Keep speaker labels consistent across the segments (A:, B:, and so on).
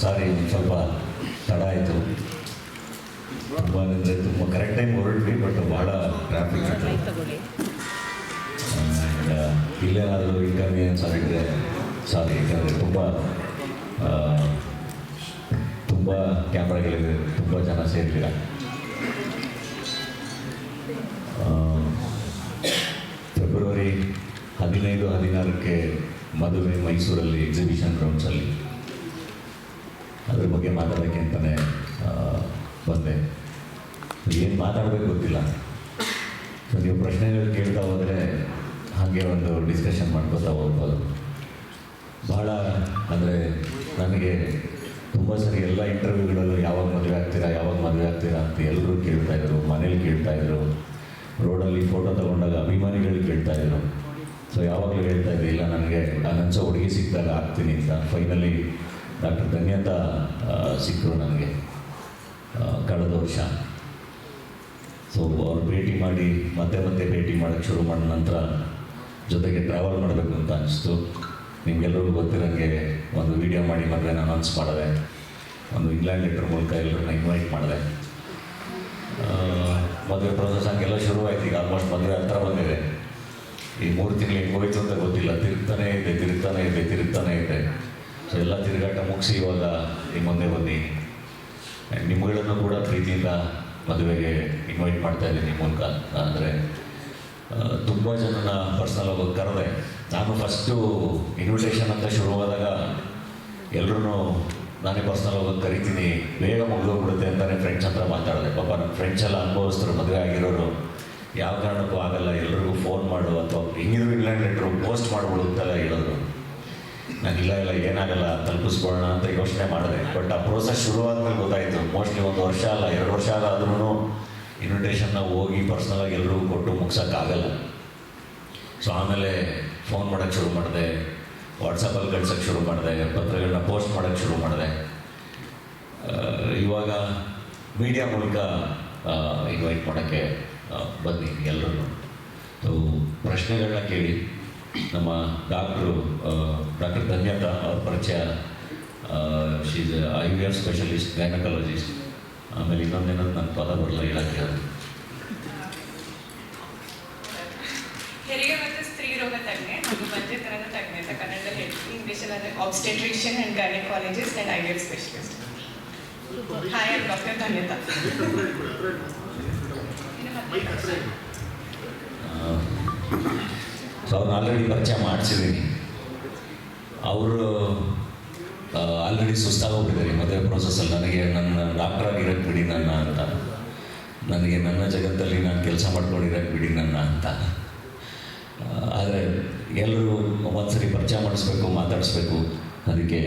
A: ಸಾರಿ ಒಂದು ಸ್ವಲ್ಪ ತಡ ಆಯಿತು. ತುಂಬ ಅಂದರೆ ತುಂಬ ಕರೆಕ್ಟ್ ಟೈಮ್ ಹೊರಟ್ವಿ ಬಟ್ ಭಾಳ ಟ್ರಾಫಿಕ್ ಇತ್ತು. ಆ್ಯಂಡ್ ಇಲ್ಲೇನಾದರೂ ಇನ್ಕನ್ವೀನಿಯನ್ಸ್ ಆಗಿದ್ರೆ ಸಾರಿ ಯಾಕಂದರೆ ತುಂಬ ತುಂಬ ಕ್ಯಾಮ್ರಾಗಳಿದೆ ತುಂಬ ಜನ ಸೇರಿಲ್ಲ ಫೆಬ್ರವರಿ ಹದಿನೈದು ಹದಿನಾರಕ್ಕೆ ಮದುವೆ ಮೈಸೂರಲ್ಲಿ ಎಕ್ಸಿಬಿಷನ್ ಗ್ರೌಂಡ್ಸಲ್ಲಿ ಅದ್ರ ಬಗ್ಗೆ ಮಾತಾಡೋಕ್ಕೆ ಅಂತಲೇ ಬಂದೆ. ಏನು ಮಾತಾಡಬೇಕು ಗೊತ್ತಿಲ್ಲ. ಸೊ, ನೀವು ಪ್ರಶ್ನೆಗಳು ಕೇಳ್ತಾ ಹೋದರೆ ಹಾಗೆ ಒಂದು ಡಿಸ್ಕಷನ್ ಮಾಡ್ಕೋತಾ ಹೋಗ್ಬೋದು. ಭಾಳ ಅಂದರೆ ನನಗೆ ತುಂಬ ಸರಿ ಎಲ್ಲ ಇಂಟರ್ವ್ಯೂಗಳಲ್ಲೂ ಯಾವಾಗ ಮದುವೆ ಆಗ್ತೀರಾ, ಯಾವಾಗ ಮದುವೆ ಆಗ್ತೀರಾ ಅಂತ ಎಲ್ಲರೂ ಕೇಳ್ತಾ ಇದ್ರು, ಮನೇಲಿ ಕೇಳ್ತಾ ಇದ್ರು. ರೋಡಲ್ಲಿ ಫೋಟೋ ತಗೊಂಡಾಗ ಅಭಿಮಾನಿಗಳು ಕೇಳ್ತಾ ಇದ್ರು. ಸೊ ಯಾವಾಗಲೂ ಹೇಳ್ತಾ ಇದ್ದೆ ಇಲ್ಲ, ನನಗೆ ನಾನನ್ಸೋ ಹುಡುಗಿ ಸಿಕ್ಕಿದಾಗ ಆಗ್ತೀನಿ ಅಂತ. ಫೈನಲಿ ಡಾಕ್ಟರ್ ಧನ್ಯತಾ ಸಿಕ್ಕರು ನನಗೆ ಕಳೆದ ವರ್ಷ. ಸೊ ಅವ್ರು ಭೇಟಿ ಮಾಡಿ, ಮತ್ತೆ ಮತ್ತೆ ಭೇಟಿ ಮಾಡೋಕ್ಕೆ ಶುರು ಮಾಡಿದ ನಂತರ ಜೊತೆಗೆ ಟ್ರಾವೆಲ್ ಮಾಡಬೇಕು ಅಂತ ಅನಿಸ್ತು. ನಿಮಗೆಲ್ಲರಿಗೂ ಗೊತ್ತಿರೋಂಗೆ ಒಂದು ವಿಡಿಯೋ ಮಾಡಿ ಮದುವೆನ ಅನೌನ್ಸ್ ಮಾಡಿದೆ. ಒಂದು ಇಂಗ್ಲೆಂಡ್ ಲೆಟ್ರ್ ಮೂಲಕ ಎಲ್ಲರನ್ನ ಇನ್ವೈಟ್ ಮಾಡಿದೆ. ಮದುವೆ ಪ್ರೊಸೆಸ್ ಹಂಗೆಲ್ಲ ಶುರುವಾಯ್ತು, ಈಗ ಆಲ್ಮೋಸ್ಟ್ ಮದುವೆ ಹತ್ರ ಬಂದಿದೆ. ಈ ಮೂರು ತಿಂಗಳು ಹೆಂಗೆ ಹೋಯ್ತು ಅಂತ ಗೊತ್ತಿಲ್ಲ. ತಿರುಗ್ತಾನೆ ಇದೆ ತಿರುಗ್ತಾನೆ ಇದೆ ತಿರುಗ್ತಾನೆ ಇದೆ. ಸೊ ಎಲ್ಲ ತಿರುಗಾಟ ಮುಗಿಸಿ ಇವಾಗ ಈ ಮುಂದೆ ಬನ್ನಿ. ನಿಮ್ಗಳನ್ನು ಕೂಡ ಪ್ರೀತಿಯಿಂದ ಮದುವೆಗೆ ಇನ್ವೈಟ್ ಮಾಡ್ತಾ ಇದ್ದೀನಿ ನಿಮ್ಮ ಮೂಲಕ ಅಂದರೆ ತುಂಬ ಜನನ ಪರ್ಸ್ನಲ್ ಹೋಗಿ ಕರೆದೆ. ನಾನು ಫಸ್ಟು ಇನ್ವಿಟೇಷನ್ ಅಂತ ಶುರುವಾದಾಗ ಎಲ್ಲರೂ ನಾನೇ ಪರ್ಸ್ನಲ್ ಹೋಗೋದು ಕರಿತೀನಿ. ಬೇಗ ಮುಗಿದೋಗ್ಬಿಡುತ್ತೆ ಅಂತಲೇ ಫ್ರೆಂಡ್ಸ್ ಹತ್ರ ಮಾತಾಡಿದೆ. ಪಾಪ ನನ್ನ ಫ್ರೆಂಡ್ಸ್ ಎಲ್ಲ ಅನುಭವಿಸ್ತರು ಮದುವೆ ಆಗಿರೋರು ಯಾವ ಕಾರಣಕ್ಕೂ ಆಗಲ್ಲ. ಎಲ್ರಿಗೂ ಫೋನ್ ಮಾಡು ಅಥವಾ ಹೆಂಗಿದ್ರು ಇಲ್ಲ ಲೆಟ್ರು ಪೋಸ್ಟ್ ಮಾಡ್ಬಿಡು ಅಂತೆಲ್ಲ ಹೇಳಿದ್ರು. ನಾನು ಇಲ್ಲ ಇಲ್ಲ, ಏನಾಗಲ್ಲ, ತಲುಪಿಸ್ಕೊಳ್ಳೋಣ ಅಂತ ಯೋಚನೆ ಮಾಡಿದೆ. ಬಟ್ ಆ ಪ್ರೋಸೆಸ್ ಶುರುವಾದ್ಮೇಲೆ ಗೊತ್ತಾಯಿತು. ಮೋಸ್ಟ್ಲಿ ಒಂದು ವರ್ಷ ಅಲ್ಲ, ಎರಡು ವರ್ಷ ಆದ್ರೂ ಇನ್ವಿಟೇಷನ್ನ ಹೋಗಿ ಪರ್ಸ್ನಲಾಗಿ ಎಲ್ಲರಿಗೂ ಕೊಟ್ಟು ಮುಗ್ಸೋಕ್ಕಾಗಲ್ಲ. ಸೊ ಆಮೇಲೆ ಫೋನ್ ಮಾಡೋಕ್ಕೆ ಶುರು ಮಾಡಿದೆ. ವಾಟ್ಸಪ್ಪಲ್ಲಿ ಕಳ್ಸೋಕ್ಕೆ ಶುರು ಮಾಡಿದೆ. ಪತ್ರಗಳನ್ನ ಪೋಸ್ಟ್ ಮಾಡೋಕ್ಕೆ ಶುರು ಮಾಡಿದೆ. ಇವಾಗ ಮೀಡಿಯಾ ಮೂಲಕ ಇನ್ವೈಟ್ ಮಾಡೋಕ್ಕೆ ಬನ್ನಿ ಎಲ್ಲರೂ ಸೊ ಪ್ರಶ್ನೆಗಳನ್ನ ಕೇಳಿ. ನಮ್ಮ ಡಾಕ್ಟ್ರು ಡಾಕ್ಟರ್ ಧನ್ಯತಾ ಅವ್ರ ಪರಿಚಯ. She's I V R specialist gynaecologist ಆಮೇಲೆ ಇನ್ನೊಂದೇನಂತ ನನ್ನ ಪದ ಬರಲ್ಲ ಹೇಳಕ್ಕೆ
B: ಹೆರಿಗೆ ಮತ್ತು ಸ್ತ್ರೀ ರೋಗ ತಜ್ಞೆ ಹಾಗೂ ಬಂಜೆತನದ ತಜ್ಞೆ ಅಂತ ಕನ್ನಡದಲ್ಲಿ ಹೇಳ್ತೀವಿ. ಇಂಗ್ಲೀಷಲ್ಲಿ ಅಂದರೆ obstetrician and gynaecologist and I V specialist hi doctor Dhanyata
A: ಅವ್ರನ್ನ ಆಲ್ರೆಡಿ ಪರಿಚಯ ಮಾಡಿಸಿದ್ದೀನಿ ಅವರು ಆಲ್ರೆಡಿ ಸುಸ್ತಾಗೋಗ್ಬಿಟ್ಟಿದ್ದಾರೆ ಮದುವೆ ಪ್ರೋಸೆಸಲ್ಲಿ ನನಗೆ ನನ್ನ ಡಾಕ್ಟರ್ ಆಗಿರೋಕ್ಕೆ ಬಿಡಿ ನನ್ನ ಅಂತ. ನನಗೆ ನನ್ನ ಜಗತ್ತಲ್ಲಿ ನಾನು ಕೆಲಸ ಮಾಡ್ಕೊಂಡಿರೋಕ್ಕೆ ಬಿಡಿ ನನ್ನ ಅಂತ. ಆದರೆ ಎಲ್ಲರೂ ಒಂದ್ಸರಿ ಪರಿಚಯ ಮಾಡಿಸ್ಬೇಕು, ಮಾತಾಡಿಸ್ಬೇಕು. ಅದಕ್ಕೆ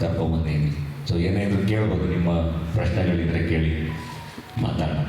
A: ಕರ್ಕೊಂಬಂದೀನಿ ಸೊ ಏನೇ ಇದ್ರೂ ಕೇಳ್ಬೋದು, ನಿಮ್ಮ ಪ್ರಶ್ನೆಗಳಿದ್ರೆ ಕೇಳಿ ಮಾತಾಡೋಣ.